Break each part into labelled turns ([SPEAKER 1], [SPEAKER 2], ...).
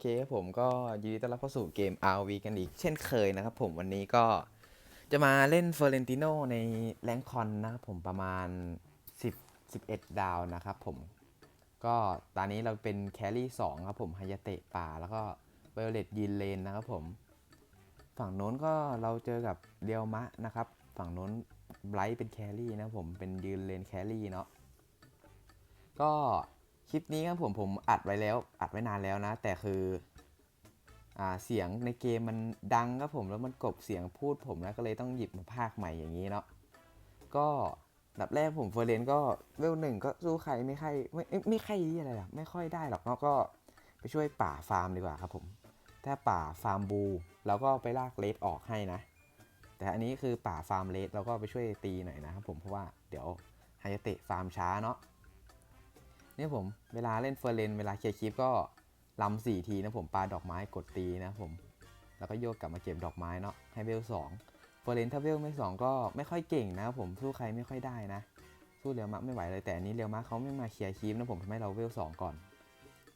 [SPEAKER 1] เคครับผมก็ยินดีต้อนรับเข้าสู่เกม RV กันอีก เช่นเคยนะครับผมวันนี้ก็จะมาเล่นเฟอร์เรนติโนในแรงคอนนะครับผมประมาณ 10 11 ดาวนะครับผม ก็ตอนนี้เราเป็นแครี่2ครับผมฮายาเตะป่าแล้วก็ไวโอเลตยีนเลนนะครับผม ฝั่งโน้นก็เราเจอกับเดียวมะนะครับ ฝั่งโน้นไบรท์เป็นแครี่นะผมเป็นยืนเลนแครี่เนาะก็ คลิปนี้ครับผมผมอัดไว้แล้ว อัดไว้นานแล้วนะ แต่คืออ่าเสียงในเกมมันดังครับผมแล้วมันกบเสียงพูดผมนะก็เลยต้องหยิบมาพากใหม่อย่างนี้เนาะก็ดับแรกผมเฟอร์เรนก็เวลหนึ่งก็สู้ใครไม่ใครไม่ไม่ใครอะไรหรอกไม่ค่อยได้หรอกเนาะก็ไปช่วยป่าฟาร์มดีกว่าครับผมถ้าป่าฟาร์มบูเราก็ไปลากเลดออกให้นะ แต่อันนี้คือป่าฟาร์มเลดเราก็ไปช่วยตีหน่อยนะครับผมเพราะว่าเดี๋ยวไฮเตะฟาร์มช้าเนาะ เนี่ยผมเวลาเล่นเฟอร์เรนเวลาเคลียร์คลิปก็ลำสี่ทีนะผมปาดอกไม้กดตีนะผม แล้วก็โยกกลับมาเก็บดอกไม้เนาะให้เวลสองเฟอร์เรนถ้าเวลไม่สองก็ไม่ค่อยเก่งนะผมสู้ใครไม่ค่อยได้นะ สู้เรียวมะไม่ไหวเลยแต่อันนี้เรียวมะเขาไม่มาเคลียร์คลิปนะผมทำให้เราเวลสองก่อน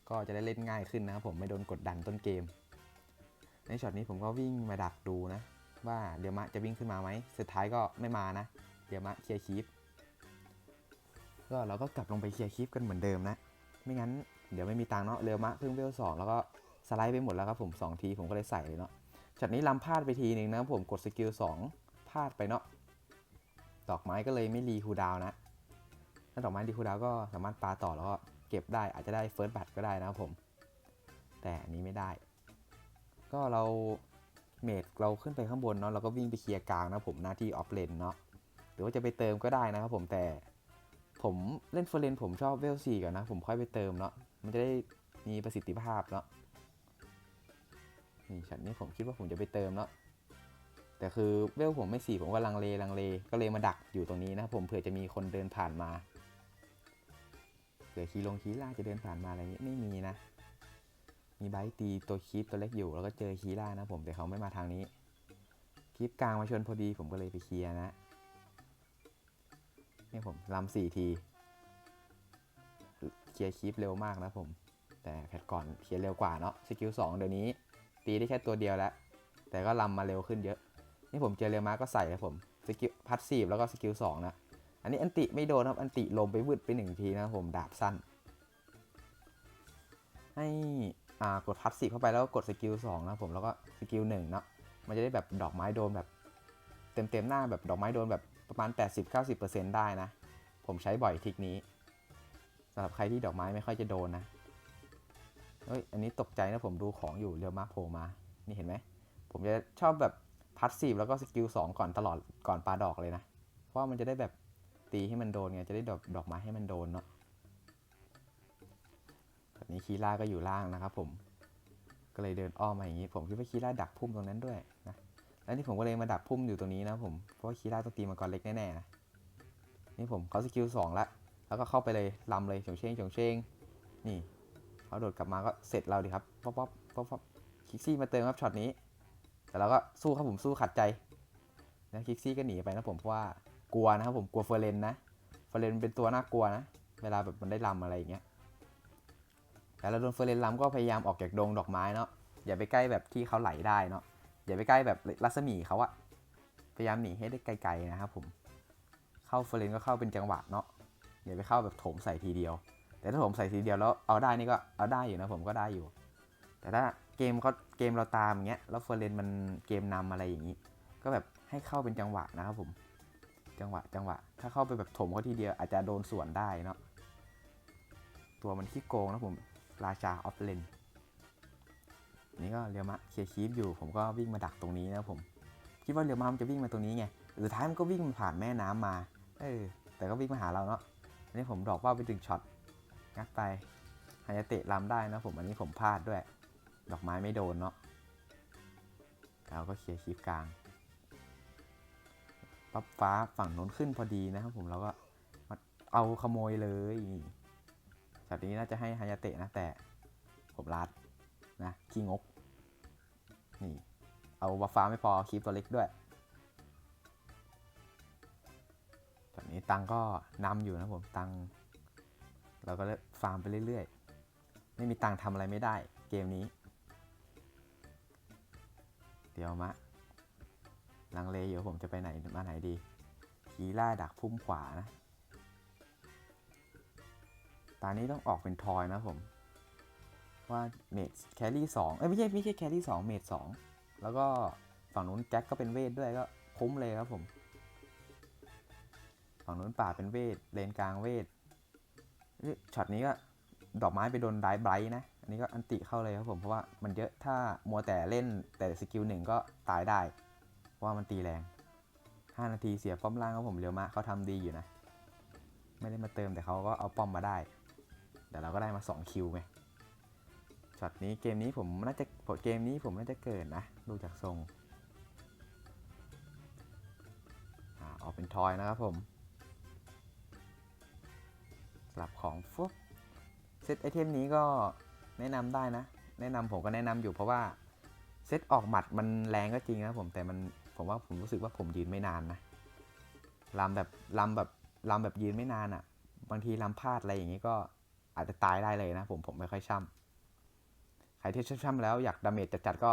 [SPEAKER 1] ก็จะได้เล่นง่ายขึ้นนะครับผมไม่โดนกดดันต้นเกม ในช็อตนี้ผมก็วิ่งมาดักดูนะ ว่าเรียวมะจะวิ่งขึ้นมาไหมสุดท้ายก็ไม่มานะเรียวมะเคลียร์คลิป ก็เราก็กลับลงไปเคลียร์คลิปกันเหมือนเดิมนะ ไม่งั้นเดี๋ยวไม่มีตังเนาะเร็วมากเพิ่งเวลสองแล้วก็สไลด์ไปหมดแล้วครับผมสองทีผมก็เลยใส่เลยเนาะช็อตนี้ลำพลาดไปทีหนึ่งนะผมกดสกิลสองพลาดไปเนาะดอกไม้ก็เลยไม่รีคูดาวน์นะถ้าดอกไม้รีคูดาวก็สามารถปาต่อแล้วก็เก็บได้อาจจะได้เฟิร์สบัตก็ได้นะครับผม แต่อันนี้ไม่ได้ ก็เราเมดเราขึ้นไปข้างบนเนาะเราก็วิ่งไปเคลียร์กลางนะผมหน้าที่ออฟเลนเนาะหรือว่าจะไปเติมก็ได้นะครับผมแต่ ผมเล่นเฟรนผมชอบเวลสี่ก่อนนะ ผมค่อยไปเติมเนาะมันจะได้มีประสิทธิภาพเนาะนี่ช็อตนี้ผมคิดว่าผมจะไปเติมเนาะแต่คือเวลผมไม่สี่ผมก็ลังเลลังเลก็เลยมาดักอยู่ตรงนี้นะผมเผื่อจะมีคนเดินผ่านมาเผื่อคีลงคีล่าจะเดินผ่านมาอะไรอย่างนี้ไม่มีนะ มีไบต์ตีตัวคีปตัวเล็กอยู่แล้วก็เจอคีล่านะผมแต่เขาไม่มาทางนี้คีปกลางมาชนพอดีผมก็เลยไปเคลียร์นะ นี่ผมลำสี่ทีเคลียร์คลิปเร็วมากนะผม แต่แพทก่อนเคลียร์เร็วกว่าเนาะสกิลสองเดี๋ยวนี้ ตีได้แค่ตัวเดียวแล้ว แต่ก็ลำมาเร็วขึ้นเยอะ นี่ผมเจอเร็วมาก็ใส่นะผมสกิลพัดซีฟแล้วก็สกิลสองนะ อันนี้อันติไม่โดนครับ อันติลมไปวืดไปหนึ่งทีนะผมดาบสั้น ให้อ่ากดพัดซีเข้าไปแล้วก็กดสกิลสองนะผมแล้วก็สกิลหนึ่งเนาะมันจะได้แบบดอกไม้โดนแบบ เต็มเต็มๆหน้าแบบดอกไม้โดนแบบ ประมาณ 80-90%ได้นะ ผมใช้บ่อยทิกนี้สำหรับใครที่ดอกไม้ไม่ค่อยจะโดนนะเฮ้ยอันนี้ตกใจนะผมดูของอยู่เรียวมาโผล่มา นี่เห็นไหม ผมจะชอบแบบพัดซีฟแล้วก็สกิลสองก่อนตลอดก่อนปาดอกเลยนะ เพราะมันจะได้แบบตีให้มันโดนไง จะได้ดอกดอกไม้ให้มันโดนเนาะแบบนี้คีร่าก็อยู่ล่างนะครับผม ก็เลยเดินอ้อมมาอย่างนี้ ผมคิดว่าคีร่าดักพุ่มตรงนั้นด้วยนะ แล้วนี่ผมก็เลยมาดักพุ่มอยู่ตรงนี้นะผม เพราะว่าคีร่าต้องตีมังกรเล็กแน่ๆนะนี่ผมเขาสกิลสองละ แล้วก็เข้าไปเลยลำเลยฉงเชงฉงเชงนี่เขาโดดกลับมาก็เสร็จเราดิครับ ป๊อปป๊อปป๊อปป๊อปคิกซี่มาเติมครับช็อตนี้ แต่เราก็สู้ครับผมสู้ขัดใจนะคิกซี่ก็หนีไปนะผมเพราะว่ากลัวนะครับผมกลัวเฟอร์เรนนะ เฟอร์เรนเป็นตัวน่ากลัวนะ เวลาแบบมันได้ลำอะไรอย่างเงี้ย แต่เราโดนเฟอร์เรนลำก็พยายามออกจากดงดอกไม้เนาะ อย่าไปใกล้แบบที่เขาไหลได้เนาะ อย่าไปใกล้แบบรัศมีเขาอะพยายามหนีให้ได้ไกลๆนะครับผมเข้าเฟรนก็เข้าเป็นจังหวะเนาะอย่าไปเข้าแบบโถมใส่ทีเดียว แต่ถ้าโถมใส่ทีเดียวแล้วเอาได้นี่ก็เอาได้อยู่นะผมก็ได้อยู่ แต่ถ้าเกมเขาเกมเราตามอย่างเงี้ยแล้วเฟรนมันเกมนำอะไรอย่างงี้ ก็แบบให้เข้าเป็นจังหวะนะครับผม จังหวะจังหวะ ถ้าเข้าไปแบบโถมเขาทีเดียวอาจจะโดนสวนได้เนาะตัวมันขี้โกงนะผมราชาออฟเลน นี่ก็เรียวมะเคลียร์คีฟอยู่ ผมก็วิ่งมาดักตรงนี้นะผม คิดว่าเรียวมะมันจะวิ่งมาตรงนี้ไงสุดท้ายมันก็วิ่งผ่านแม่น้ำมา เออ แต่ก็วิ่งมาหาเราเนาะ อันนี้ผมดอกว่าไปถึงช็อต งัดไปฮายาเตะลำได้นะผม อันนี้ผมพลาดด้วย ดอกไม้ไม่โดนเนาะเราก็เคลียร์คีฟกลางปั๊บฟ้าฝั่งโน้นขึ้นพอดีนะครับผมเราก็เอาขโมยเลยนี่ช็อตนี้น่าจะให้ฮายาเตะนะแต่ผมลาด นะขี้งก นี่ เอาบัฟฟ้าไม่พอคีฟตัวเล็กด้วยตอนนี้ตังก็นำอยู่นะผมตังเราก็เลยฟาร์มไปเรื่อยๆ ไม่มีตังทำอะไรไม่ได้เกมนี้ เดี๋ยวมะ ลังเลอยู่ผมจะไปไหนมาไหนดีคีล่าดักพุ่มขวานะ ตอนนี้ต้องออกเป็นทอยนะผม ว่าเมดแครี่สองเอ้ยไม่ใช่ไม่ใช่แครี่สองเมดสองแล้วก็ฝั่งนู้นแจ็คก็เป็นเวทด้วยก็คุ้มเลยครับผม ฝั่งนู้นป่าเป็นเวทเลนกลางเวทช็อตนี้ก็ดอกไม้ไปโดนไดไบรท์นะ อันนี้ก็อันติเข้าเลยครับผมเพราะว่ามันเยอะถ้ามัวแต่เล่นแต่สกิลหนึ่งก็ตายได้ เพราะว่ามันตีแรง 5 นาทีเสียป้อมล่างครับผมเร็วมากเขาทำดีอยู่นะ ไม่ได้มาเติมแต่เขาก็เอาป้อมมาได้ แต่เราก็ได้มา 2 คิวไง ช็อตนี้เกมนี้ผมน่าจะเกมนี้ผมน่าจะเกิดนะดูจากทรงออกเป็นทอยนะครับผมสลับของฟุบเซตไอเทมนี้ก็แนะนำได้นะ แนะนำผมก็แนะนำอยู่เพราะว่าเซตออกหมัดมันแรงก็จริงนะผมแต่มันผมว่าผมรู้สึกว่าผมยืนไม่นานนะลำแบบลำแบบลำแบบยืนไม่นานอะ่ะ บางทีลำพลาดอะไรอย่างนี้ก็อาจจะตายได้เลยนะผมผมไม่ค่อยช่ำ ใครที่ช่ำๆแล้วอยากดาเมจจัดๆก็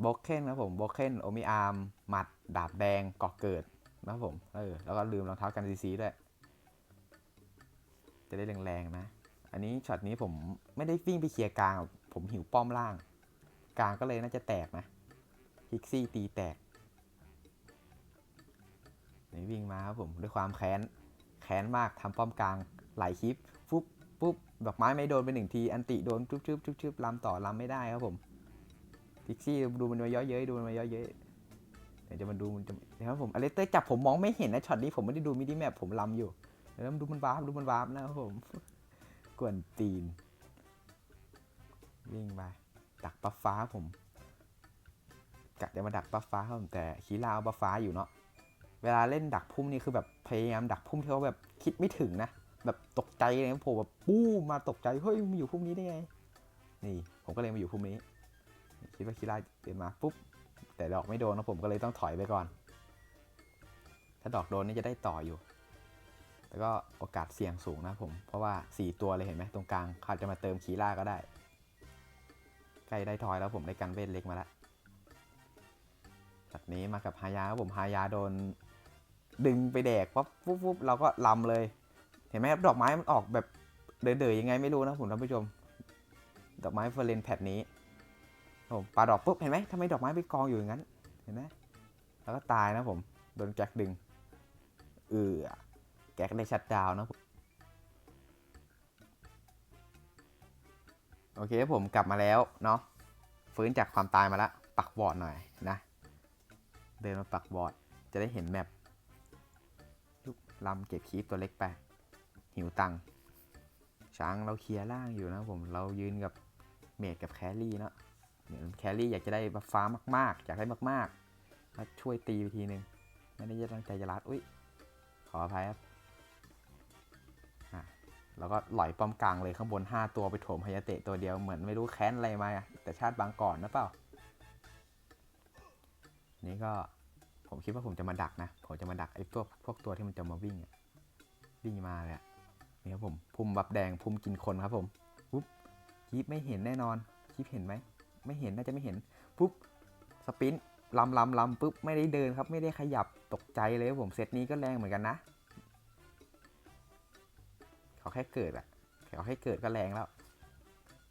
[SPEAKER 1] โบเคนนะผมโบเคนโอมิอาร์มหมัด ดาบแดงเกาะเกิดนะครับผมเออแล้วก็ลืมรองเท้ากันซีซีด้วย จะได้แรงๆนะ อันนี้ช็อตนี้ผมไม่ได้วิ่งไปเคลียร์กลาง ผมหิวป้อมล่าง กลางก็เลยน่าจะแตกนะพิกซี่ตีแตกนี่วิ่งมาครับผมด้วยความแค้น แค้นมากทำป้อมกลาง หลายคลิปปุ๊บ ปุ๊บดอกไม้ไม่โดนไปหนึ่งที อันติโดนจุ๊บจุ๊บจุ๊บจุ๊บลำต่อลำไม่ได้ครับผมพิกซี่ดูมันมาเย่อเย้ยดูมันมาเย่อเย้ยเดี๋ยวจะมาดูมันจะเดี๋ยวครับผมอเลสเตอร์จับผมมองไม่เห็นนะช็อตนี้ผมไม่ได้ดูมิดิแมปผมลำอยู่เดี๋ยวดูมันวาร์ปดูมันวาร์ปนะครับผมกวนตีนวิ่งไปดักบัฟฟ้าผมกะจะมาดักบัฟฟ้าครับผมแต่คีราเอาฟฟ้าอยู่เนาะเวลาเล่นดักพุ่มนี่คือแบบพยายามดักพุ่มที่เขาแบบคิดไม่ถึงนะ แบบตกใจเลยผมแบบปู้มาตกใจเฮ้ยมันอยู่พุ่มนี้ได้ไง นี่ผมก็เลยมาอยู่พุ่มนี้ คิดว่าคีราเดินมาปุ๊บแต่ดอกไม่โดนนะผมก็เลยต้องถอยไปก่อน ถ้าดอกโดนนี่จะได้ต่ออยู่ แล้วก็โอกาสเสี่ยงสูงนะผม เพราะว่า 4 ตัวเลยเห็นไหมตรงกลางเขาจะมาเติมคีล่าก็ได้ ใกล้ได้ทอยแล้วผมได้กันเวทเล็กมาแล้วจากนี้มากับฮายาผมฮายาโดน ดึงไปแดกปั๊บปุ๊บปุ๊บเราก็ลำเลย เห็นไหมครับดอกไม้มันออกแบบเด๋อๆยังไงไม่รู้นะผมท่านผู้ชม ดอกไม้เฟอร์เรนแพดนี้ผมปาดอกปุ๊บเห็นไหมทำไมดอกไม้ไปกองอยู่อย่างนั้น เห็นไหมแล้วก็ตายนะผมโดนแจ็คดึงเออแก๊กได้ชัดดาวน์นะโอเคผมกลับมาแล้วเนาะฟื้นจากความตายมาแล้วปักบอร์ดหน่อยนะ เดินมาปักบอร์ดจะได้เห็นแมปลุกลำเก็บคีปตัวเล็กไป หิวตังช้างเราเคลียร์ล่างอยู่นะผมเรายืนกับเมดกับแครี่เนาะเหมือนแครี่อยากจะได้บัฟฟ้ามาก ๆ อยากได้มากๆมาช่วยตีไปทีนึงไม่ได้ตั้งใจจะรัดอุ้ยขออภัยครับแล้วก็หลอยป้อมกลางเลยข้างบน 5 ตัวไปโถมพยาเตะตัวเดียวเหมือนไม่รู้แค้นอะไรมาแต่ชาติบางก่อนนะเปล่า นี่ก็ผมคิดว่าผมจะมาดักนะ ผมจะมาดักไอ้พวกพวกตัวที่มันจะมาวิ่งวิ่งมาเลยอะ นี่ครับผมพุ่มบับแดงพุ่มกินคนครับผมปุ๊บคีปไม่เห็นแน่นอนคีปเห็นไหมไม่เห็นน่าจะไม่เห็นปุ๊บสปินลำลำลำปุ๊บไม่ได้เดินครับไม่ได้ขยับตกใจเลยครับผมเซตนี้ก็แรงเหมือนกันนะเขาแค่เกิดอะเขาแค่เกิดก็แรงแล้ว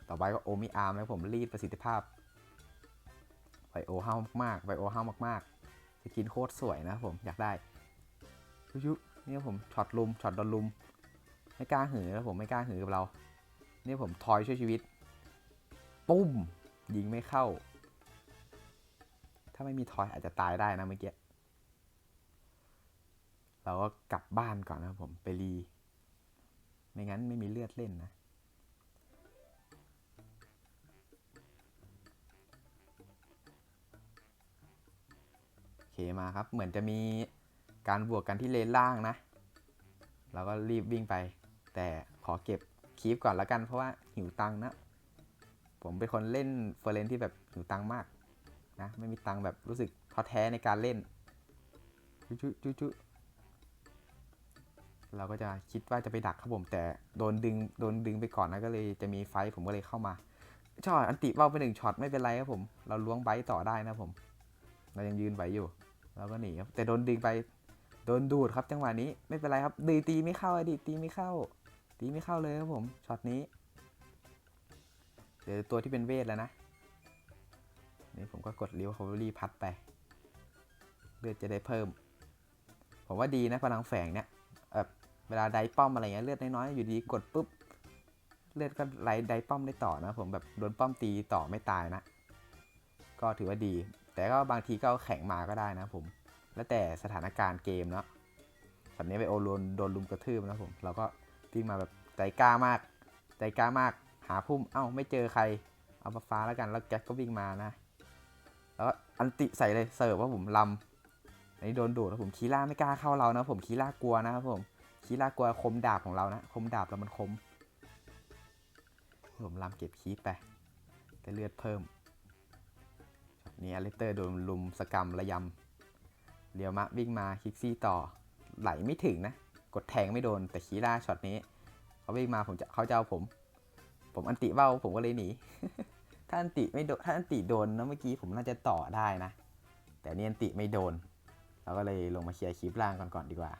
[SPEAKER 1] ต่อไปก็โอมิอาร์มแล้วผมรีดประสิทธิภาพไบโอห้ามากๆไบโอห้ามากๆสกินโคตรสวยนะผมอยากได้ยุนี่ผมช็อตลุมช็อตโดนลุม ไม่กล้าหือแล้วผมไม่กล้าหือกับเรา นี่ผมทอยช่วยชีวิต ปุ้ม ยิงไม่เข้า ถ้าไม่มีทอยอาจจะตายได้นะเมื่อกี้ เราก็กลับบ้านก่อนนะครับผมไปรี ไม่งั้นไม่มีเลือดเล่นนะโอเคมาครับ เหมือนจะมีการบวกกันที่เลนล่างนะ เราก็รีบวิ่งไป แต่ขอเก็บคีฟก่อนแล้วกันเพราะว่าหิวตังนะ ผมเป็นคนเล่นเฟอร์เรนที่แบบหิวตังมากนะไม่มีตังแบบรู้สึกท้อแท้ในการเล่นจุ๊จุ๊จุ๊เราก็จะคิดว่าจะไปดักครับผมแต่โดนดึงโดนดึงไปก่อนนะก็เลยจะมีไฟผมก็เลยเข้ามาช็อตอันติเบ้าไปหนึ่งช็อตไม่เป็นไรครับผม เราล้วงไบต่อได้นะผม เรายังยืนไหวอยู่เราก็หนีครับแต่โดนดึงไปโดนดูดครับจังหวะนี้ไม่เป็นไรครับดีตีไม่เข้าอดีตีไม่เข้า ตีไม่เข้าเลยครับผมช็อตนี้เดี๋ยวตัวที่เป็นเวทแล้วนะนี่ผมก็กดเลี้ยวคาร์รี่พัดไปเลือดจะได้เพิ่ม ผมว่าดีนะพลังแฝงเนี่ยเออเวลาไดป้อมอะไรเงี้ยเลือดน้อยๆอยู่ดีกดปุ๊บเลือดก็ไหลไดป้อมได้ต่อนะ ผมแบบโดนป้อมตีต่อไม่ตายนะ ก็ถือว่าดี แต่ก็บางทีก็แข็งมาก็ได้นะผม แล้วแต่สถานการณ์เกมเนาะตอนนี้ไปโอโดนโดนลุมกระทืบนะผมเราก็ ทิ้งมาแบบใจกล้ามากใจกล้ามากหาพุ่มเอ้าไม่เจอใคร เอามาฟ้าแล้วกันแล้วแก๊กก็วิ่งมานะ แล้วอันติใส่เลยเสิร์ฟว่าผมลำอันนี้โดนดูดแล้วผมคีล่าไม่กล้าเข้าเรานะ ผมคีล่ากลัวนะครับผมคีล่ากลัวคมดาบของเรานะ คมดาบเรามันคม ผมลำเก็บคีปไปได้เลือดเพิ่มนี้อเลสเตอร์โดนลุมสกรรมระยำเรียวมะวิ่งมาคิกซี่ต่อไหลไม่ถึงนะ กดแทงไม่โดนแต่คีล่าช็อตนี้เขาวิ่งมาผมจะเขาจะเอาผม ผมอันติเบ้าผมก็เลยหนี ถ้าอันติไม่โดนถ้าอันติโดนนะเมื่อกี้ผมน่าจะต่อได้นะ แต่นี่อันติไม่โดน เราก็เลยลงมาเคลียร์คลิปล่างก่อนก่อนดีกว่า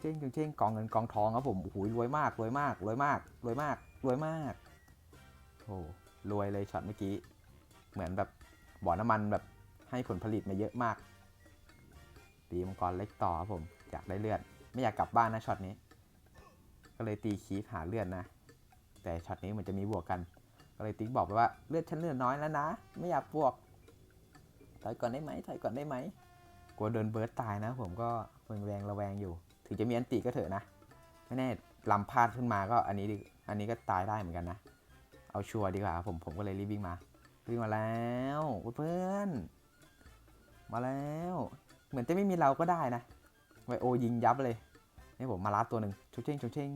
[SPEAKER 1] เจ้งเจ้งกองเงินกองทองครับผมโอ้โหรวยมากรวยมากรวยมากรวยมากรวยมากโอ้รวยเลยช็อตเมื่อกี้ เหมือนแบบบ่อน้ำมันแบบให้ผลผลิตมาเยอะมาก ตีมังกรเล็กต่อครับผม อยากได้เลือด ไม่อยากกลับบ้านนะช็อตนี้ ก็เลยตีคีฟหาเลือดนะ แต่ช็อตนี้เหมือนจะมีบวกกัน ก็เลยติ๊กบอกไปว่าเลือดฉันเลือดน้อยแล้วนะ ไม่อยากบวก ถอยก่อนได้ไหมถอยก่อนได้ไหมกลัวโดนเบิร์ตตายนะผมก็แวงระแวงอยู่ ถึงจะมีอันติก็เถอะนะ ไม่แน่ลำพาดขึ้นมาก็อันนี้อันนี้ก็ตายได้เหมือนกันนะ เอาชัวร์ดีกว่าผมผมก็เลยรีบวิ่งมา วิ่งมาแล้วเพื่อน มาแล้ว เหมือนจะไม่มีเราก็ได้นะไวโอยิงยับเลย นี่ผมมาลัดตัวหนึ่งชุเชงชุเชง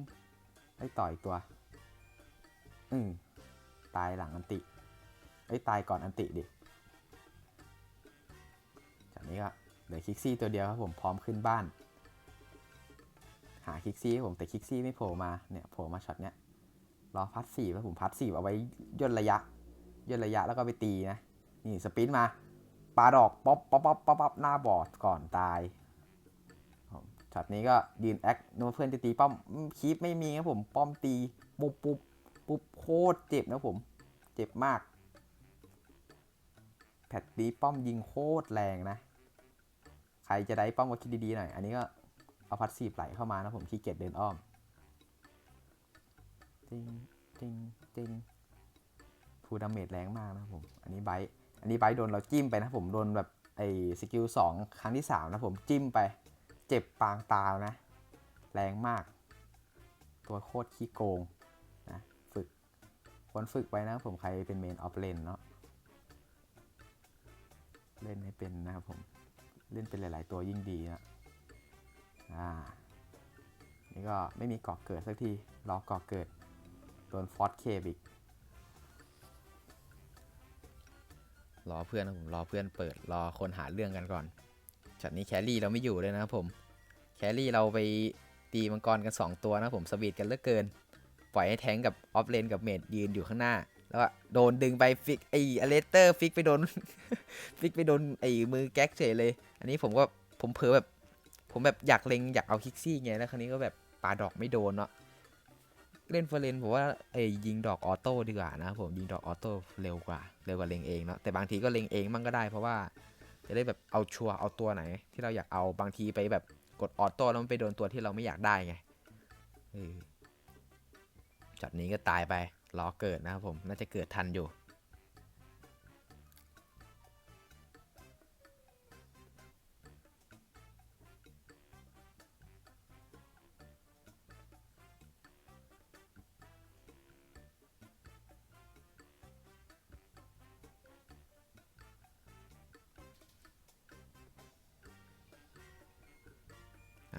[SPEAKER 1] ไอ้ต่อยตัว อืมตายหลังอันติไอ้ตายก่อนอันติดิ จากนี้ก็เหลือคิกซี่ตัวเดียวครับผมพร้อมขึ้นบ้าน หาคิกซี่ให้ผมแต่คิกซี่ไม่โผล่มาเนี่ยโผล่มาช็อตเนี้ยรอพัดสี่แล้วผมพัดสี่เอาไว้ย่นระยะย่นระยะแล้วก็ไปตีนะ นี่สปินมา ปาดอกป๊อปป๊อปป๊อปป๊อปป๊อปหน้าบอดก่อนตายช็อตนี้ก็ยืนแอคนึกว่าเพื่อนจะตีป้อมคีปไม่มีครับผม ป้อมตีปุ๊บปุ๊บปุ๊บโคตรเจ็บนะผม เจ็บมาก แพทตีป้อมยิงโคตรแรงนะ ใครจะได้ป้อมก็คิดดีๆหน่อย อันนี้ก็เอาพัดสีไหลเข้ามานะผมขี้เกียจเดินอ้อมจริงจริงจริงฟูดาเมจแรงมากนะผม อันนี้ไบต์ อันนี้ไบโดนเราจิ้มไปนะผมโดนแบบไอ้สกิลสองครั้งที่สามนะผมจิ้มไปเจ็บปางตานะ แรงมาก ตัวโคตรขี้โกงนะฝึกควรฝึกไว้นะผมใครเป็นเมนออฟเลนเนาะเล่นไม่เป็นนะครับผมเล่นเป็นหลาย ๆ ตัวยิ่งดีนะอ่านี่ก็ไม่มีเกาะเกิดสักทีรอเกาะเกิดโดนฟอสเคบอีก รอเพื่อนนะผมรอเพื่อนเปิดรอคนหาเรื่องกันก่อนช็อตนี้แครี่เราไม่อยู่เลยนะผมแครี่เราไปตีมังกรกัน 2 ตัวนะผมสวีทกันเหลือเกิน ปล่อยให้แทงกับออฟเลนกับเมดยืนอยู่ข้างหน้า แล้วก็โดนดึงไปฟิกไออเลสเตอร์ฟิกไปโดนฟิกไปโดนไอมือแก๊กเฉยเลย อันนี้ผมก็ผมเผลอแบบผมแบบอยากเล็งอยากเอาคิกซี่ไงแล้วครั้นี้ก็แบบปาดอกไม่โดนเนาะ เล่นเฟรนผมว่าไอยิงดอกออโต้ดีกว่านะผมยิงดอกออโต้เร็วกว่าเร็วกว่าเล็งเองเนาะแต่บางทีก็เล็งเองมั่งก็ได้เพราะว่าจะได้แบบเอาชัวร์เอาตัวไหน ที่เราอยากเอาบางทีไปแบบกดออโต้แล้วมันไปโดนตัวที่เราไม่อยากได้ไงเออจัดนี้ก็ตายไปรอเกิดนะครับผมน่าจะเกิดทันอยู่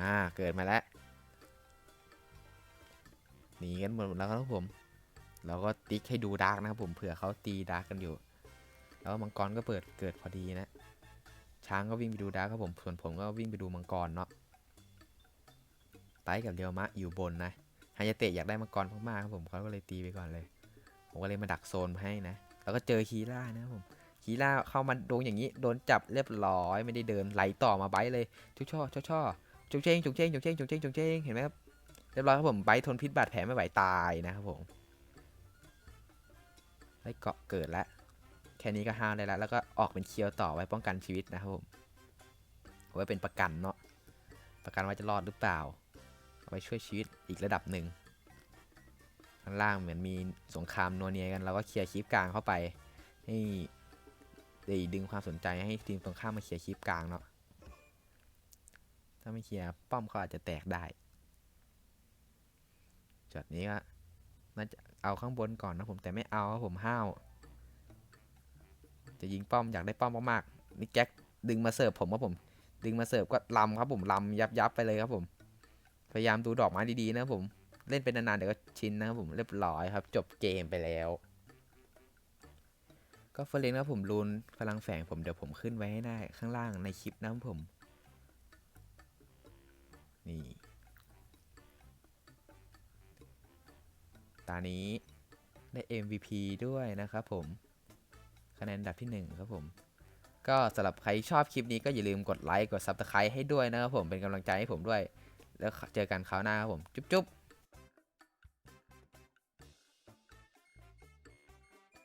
[SPEAKER 1] อ่า เกิดมาแล้ว หนีกันหมดแล้วครับผม เราก็ติ๊กให้ดูดาร์กนะครับผม เผื่อเขาตีดาร์กกันอยู่ แล้วมังกรก็เปิดเกิดพอดีนะ ช้างก็วิ่งไปดูดาร์กครับผม ส่วนผมก็วิ่งไปดูมังกรเนาะ ไต้กับเรียวมะอยู่บนนะฮายาเตะอยากได้มังกรมากๆครับผมเขาก็เลยตีไปก่อนเลย ผมก็เลยมาดักโซนให้นะ แล้วก็เจอคีร่านะครับผมคีร่าเข้ามาโดนอย่างนี้ โดนจับเรียบร้อย ไม่ได้เดินไหลต่อมาไบท์เลยชุกช่อชุกช่อ จุกเชงจุกเชงจุกเชงจุกเชงจุกเชงเห็นไหมครับเรียบร้อยครับผมไบทนพิษบาดแผลไม่ไหวตายนะครับผมได้เกาะเกิดแล้วแค่นี้ก็ห้ามได้แล้วแล้วก็ออกเป็นเคียวต่อไว้ป้องกันชีวิตนะครับผมเอาไว้เป็นประกันเนาะประกันว่าจะรอดหรือเปล่าเอาไว้ช่วยชีวิตอีกระดับหนึ่งข้างล่างเหมือนมีสงครามนัวเนียกันเราก็เคลียร์คลิปกลางเข้าไปให้ได้ดึงความสนใจให้ทีมตรงข้ามมาเคลียร์คลิปกลางเนาะ ถ้าไม่เคลียร์ป้อมเขาอาจจะแตกได้จุดนี้ก็น่าจะเอาข้างบนก่อนนะผมแต่ไม่เอาครับผมห้าว จะยิงป้อมอยากได้ป้อมมากๆนี่แจ็คดึงมาเสิร์ฟผมครับผม ดึงมาเสิร์ฟก็ลำครับผมลำยับยับไปเลยครับผม พยายามดูดอกไม้ดีๆนะครับผมเล่นเป็นนานๆเดี๋ยวก็ชินนะครับผมเรียบร้อยครับ จบเกมไปแล้ว ก็เฟรนครับผมรูนพลังแฝงผมเดี๋ยวผมขึ้นไว้ให้ได้ข้างล่างในคลิปนะครับผม นี่ ตานี้ได้ MVP ด้วยนะครับผม คะแนนดับที่ 1 ครับผม ก็สำหรับใครชอบคลิปนี้ก็อย่าลืมกดไลค์ กด Subscribe ให้ด้วยนะครับผม เป็นกำลังใจให้ผมด้วย แล้วเจอกันคราวหน้าครับผม จุ๊บๆ